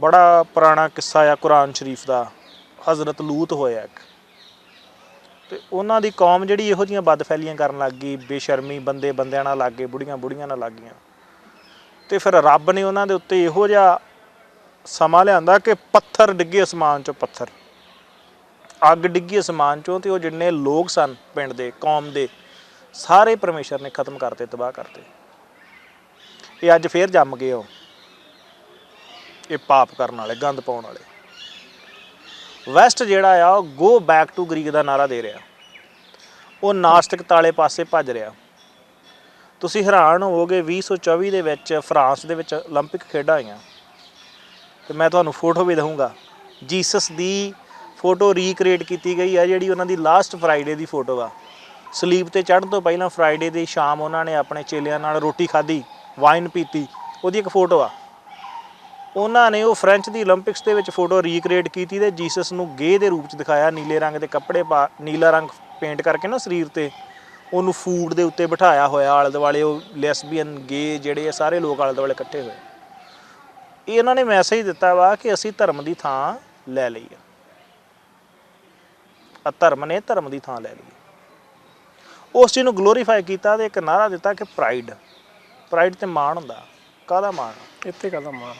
ਬੜਾ ਪੁਰਾਣਾ ਕਿੱਸਾ ਆ ਕੁਰਾਨ ਸ਼ਰੀਫ ਦਾ, ਹਜ਼ਰਤ ਲੂਤ ਹੋਇਆ ਇੱਕ। ਤੇ ਉਹਨਾਂ ਦੀ ਕੌਮ ਜਿਹੜੀ ਇਹੋ ਜੀਆਂ ਬਦਫੈਲੀਆਂ ਕਰਨ ਲੱਗ ਗਈ, ਬੇਸ਼ਰਮੀ, ਬੰਦੇ ਬੰਦਿਆਂ ਨਾਲ ਲੱਗ ਗਏ, ਬੁੜੀਆਂ ਬੁੜੀਆਂ ਨਾਲ ਲੱਗ ਗਈਆਂ। ਤੇ ਫਿਰ ਰੱਬ ਨੇ ਉਹਨਾਂ ਦੇ ਉੱਤੇ ਇਹੋ ਜਿਹਾ ਸਮਾਂ ਲਿਆਂਦਾ ਕਿ ਪੱਥਰ ਡਿੱਗੇ ਅਸਮਾਨ ਚੋਂ ਪੱਥਰ। ਅੱਗ ਡਿੱਗੀ ਅਸਮਾਨ ਚੋਂ ਤੇ ਉਹ ਜਿੰਨੇ ਲੋਕ ਸਨ ਪਿੰਡ ਦੇ, ਕੌਮ ਦੇ, ਸਾਰੇ ਪਰਮੇਸ਼ਰ ਨੇ ਖਤਮ ਕਰਤੇ, ਤਬਾਹ ਕਰਤੇ। ਇਹ ਅੱਜ ਫੇਰ ਜੰਮ ਗਏ ਉਹ। ਇਹ ਪਾਪ ਕਰਨ ਵਾਲੇ ਗੰਦ ਪਾਉਣ ਵਾਲੇ ਵੈਸਟ ਜਿਹੜਾ ਆ ਉਹ ਗੋ ਬੈਕ ਟੂ ਗ੍ਰੀਕ ਦਾ ਨਾਰਾ ਦੇ ਰਿਹਾ ਉਹ ਨਾਸਤਿਕ ਤਾਲੇ ਪਾਸੇ ਭੱਜ ਰਿਹਾ ਤੁਸੀਂ ਹੈਰਾਨ ਹੋਵੋਗੇ 2024 ਦੇ ਵਿੱਚ ਫਰਾਂਸ ਦੇ ਵਿੱਚ 올림픽 ਖੇਡਾਂ ਹੋਈਆਂ ਤੇ ਮੈਂ ਤੁਹਾਨੂੰ ਫੋਟੋ ਵੀ ਦਊਂਗਾ ਜੀਸਸ ਦੀ ਫੋਟੋ ਰੀਕ੍ਰੀਏਟ ਕੀਤੀ ਗਈ ਹੈ ਜਿਹੜੀ ਉਹਨਾਂ ਦੀ ਲਾਸਟ ਫਰਾਈਡੇ ਦੀ ਫੋਟੋ ਆ ਸਲੀਪ ਤੇ ਚੜ੍ਹਨ ਤੋਂ ਪਹਿਲਾਂ ਫਰਾਈਡੇ ਦੀ ਸ਼ਾਮ ਉਹਨਾਂ ਨੇ ਆਪਣੇ ਚੇਲਿਆਂ ਨਾਲ ਰੋਟੀ ਖਾਧੀ ਵਾਈਨ ਪੀਤੀ ਉਹਦੀ ਇੱਕ ਫੋਟੋ ਆ ਉਹਨਾਂ ਨੇ ਉਹ ਫ੍ਰੈਂਚ ਦੀ 올림픽ਸ ਦੇ ਵਿੱਚ ਫੋਟੋ ਰੀਕ੍ਰੀਏਟ ਕੀਤੀ ਤੇ ਜੀਸਸ ਨੂੰ ਗੇ ਦੇ ਰੂਪ ਚ ਦਿਖਾਇਆ, ਨੀਲੇ ਰੰਗ ਦੇ ਕੱਪੜੇ ਪਾ, ਨੀਲਾ ਰੰਗ ਪੇਂਟ ਕਰਕੇ ਨਾ ਸਰੀਰ ਤੇ, ਉਹਨੂੰ ਫੂਡ ਦੇ ਉੱਤੇ ਬਿਠਾਇਆ ਹੋਇਆ ਆਲੇ ਦੁਆਲੇ ਉਹ ਲੈਸਬੀਅਨ ਗੇ ਜਿਹੜੇ ਆ, ਸਾਰੇ ਲੋਕ ਆਲੇ ਦੁਆਲੇ ਇਕੱਠੇ ਹੋਏ। ਇਹ ਇਹਨਾਂ ਨੇ ਮੈਸੇਜ ਦਿੱਤਾ ਵਾ ਕਿ ਅਸੀਂ ਧਰਮ ਦੀ ਥਾਂ ਲੈ ਲਈ ਆ। ਧਰਮ ਨੇ ਧਰਮ ਦੀ ਥਾਂ ਲੈ ਲਈ ਉਸ ਚੀਜ਼ ਨੂੰ ਗਲੋਰੀਫਾਈ ਕੀਤਾ ਤੇ ਇੱਕ ਨਾਰਾ ਦਿੱਤਾ ਕਿ ਪ੍ਰਾਈਡ ਪ੍ਰਾਈਡ ਤੇ ਮਾਣ ਹੁੰਦਾ। ਕਾਹਦਾ ਮਾਣ ਇੱਥੇ ਕਾਹਦਾ ਮਾਣ